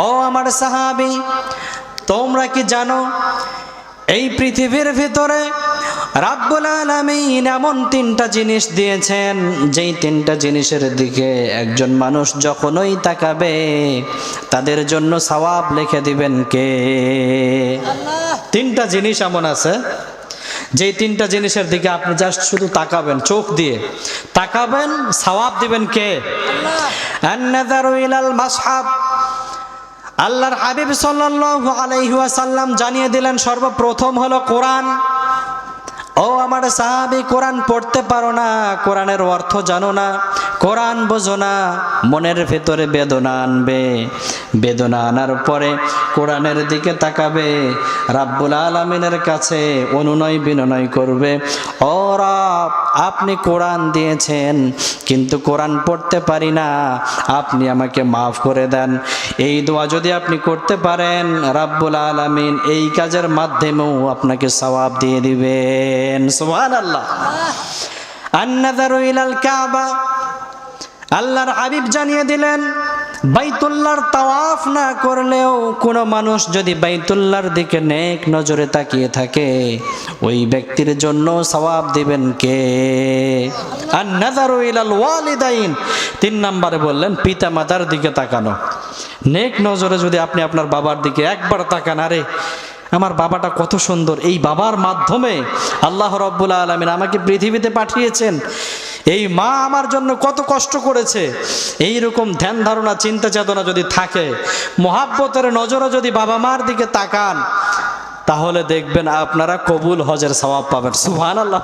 ও আমার সাহাবি তোমরা কি জানো এই পৃথিবীর ভিতরে রাব্বুল আলামিন এমন তিনটা জিনিস দিয়েছেন যেই তিনটা জিনিসের দিকে একজন মানুষ যখনই তাকাবে তাদের জন্য সওয়াব লিখে দিবেন কে? তিনটা জিনিস এমন আছে যেই তিনটা জিনিসের দিকে আপনি জাস্ট শুধু তাকাবেন চোখ দিয়ে তাকাবেন সওয়াব দিবেন কে? মাসহাব আল্লাহর হাবিব সাল্লাল্লাহু আলাইহি ওয়াসাল্লাম জানিয়ে দিলেন, সর্বপ্রথম হলো কোরআন। ও আমার সাহাবি, কোরআন পড়তে পারো না, কোরআনের অর্থ জানো না। কোরআন বোঝো না মনের ভেতরে বেদনা আনবে। বেদনা আনার পরে কোরআনের দিকে তাকাবে রাব্বুল আলমিনের কাছে অনুনয় বিনয় করবে। ও রব আপনি কোরআন দিয়েছেন কিন্তু কোরআন পড়তে পারি না আপনি আমাকে মাফ করে দেন। এই দোয়া যদি আপনি করতে পারেন রাব্বুল আলামিন এই কাজের মাধ্যমেও আপনাকে সওয়াব দিয়ে দিবেন। সুবহানাল্লাহ। আন্নাদারু ইলাল কাবা আল্লাহর হাবিব জানিয়ে দিলেন, বাইতুল্লাহর তাওয়াফ না করলেও কোনো মানুষ যদি বাইতুল্লার দিকে নেক নজরে তাকিয়ে থাকে, ওই ব্যক্তির জন্য সওয়াব দিবেন কে? আর নাজারু ইলাল ওয়ালিদাইন। তিন নম্বরে বললেন পিতা মাতার দিকে তাকানো। নেক নজরে যদি আপনি আপনার বাবার দিকে একবার তাকান, আরে আমার বাবাটা কত সুন্দর, এই বাবার মাধ্যমে আল্লাহ রব্বুল আলমিন আমাকে পৃথিবীতে পাঠিয়েছেন। এই মা আমার জন্য কত কষ্ট করেছে। এই রকম ধ্যান ধারণা, চিন্তা চেতনা যদি থাকে, মহাব্বতের নজরে যদি বাবা মার দিকে তাকান, তাহলে দেখবেন আপনারা কবুল হজের সবাব পাবেন। সুহান আল্লাহ।